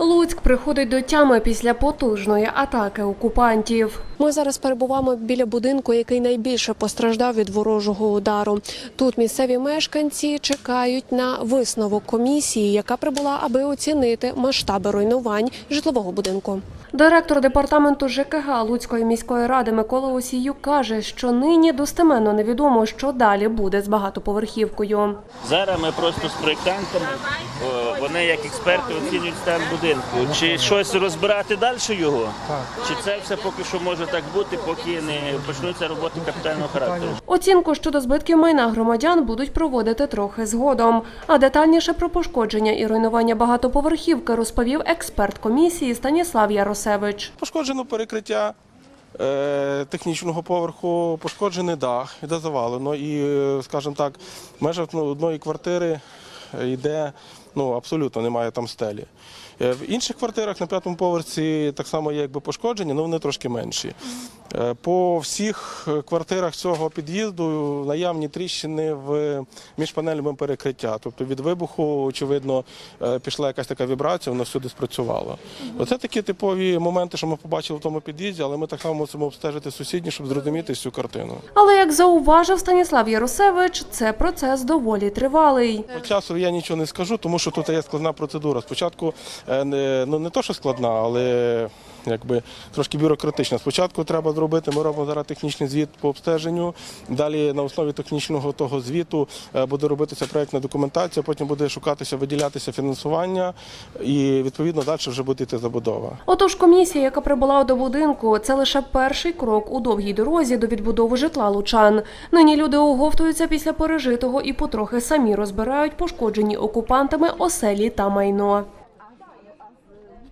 Луцьк приходить до тями після потужної атаки окупантів. Ми зараз перебуваємо біля будинку, який найбільше постраждав від ворожого удару. Тут місцеві мешканці чекають на висновок комісії, яка прибула, аби оцінити масштаби руйнувань житлового будинку. Директор департаменту ЖКГ Луцької міської ради Микола Осіюк каже, що нині достеменно невідомо, що далі буде з багатоповерхівкою. Зараз ми просто з проєктантами, вони як експерти оцінюють стан будинку. Чи щось розбирати далі його? Чи це все поки що може так бути, поки не почнуться роботи капітального характеру? Оцінку щодо збитків майна громадян будуть проводити трохи згодом. А детальніше про пошкодження і руйнування багатоповерхівки розповів експерт комісії Станіслав Яросевич. Пошкоджено перекриття е, технічного поверху, пошкоджений дах, де завалено. І, е, скажімо так, в межах одної квартири йде, ну, абсолютно немає там стелі. Е, В інших квартирах на п'ятому поверсі так само є якби пошкодження, але вони трошки менші. Е, По всіх е, квартирах цього під'їзду наявні тріщини в між панелями перекриття. Тобто від вибуху, очевидно, пішла якась така вібрація, вона всюди спрацювала. Оце такі типові моменти, що ми побачили в тому під'їзді, але ми так само мусимо обстежити сусідні, щоб зрозуміти всю картину. Але як зауважив Станіслав Яросевич, це процес доволі тривалий. По часу я нічого не скажу, тому що тут є складна процедура. Спочатку е, ну, не то, що складна, але якби трошки бюрократична. Спочатку треба зробити, ми робимо зараз технічний звіт по обстеженню. Далі на основі технічного того звіту е, буде робитися проєктна документація, потім буде шукатися, виділятися фінансування і відповідно далі вже буде йти забудова. Отож, комісія, яка прибула до будинку, це лише перший крок у довгій дорозі до відбудови житла лучан. Нині люди оговтуються після пережитого і потрохи самі розбирають пошкоджені окупантами оселі та майно.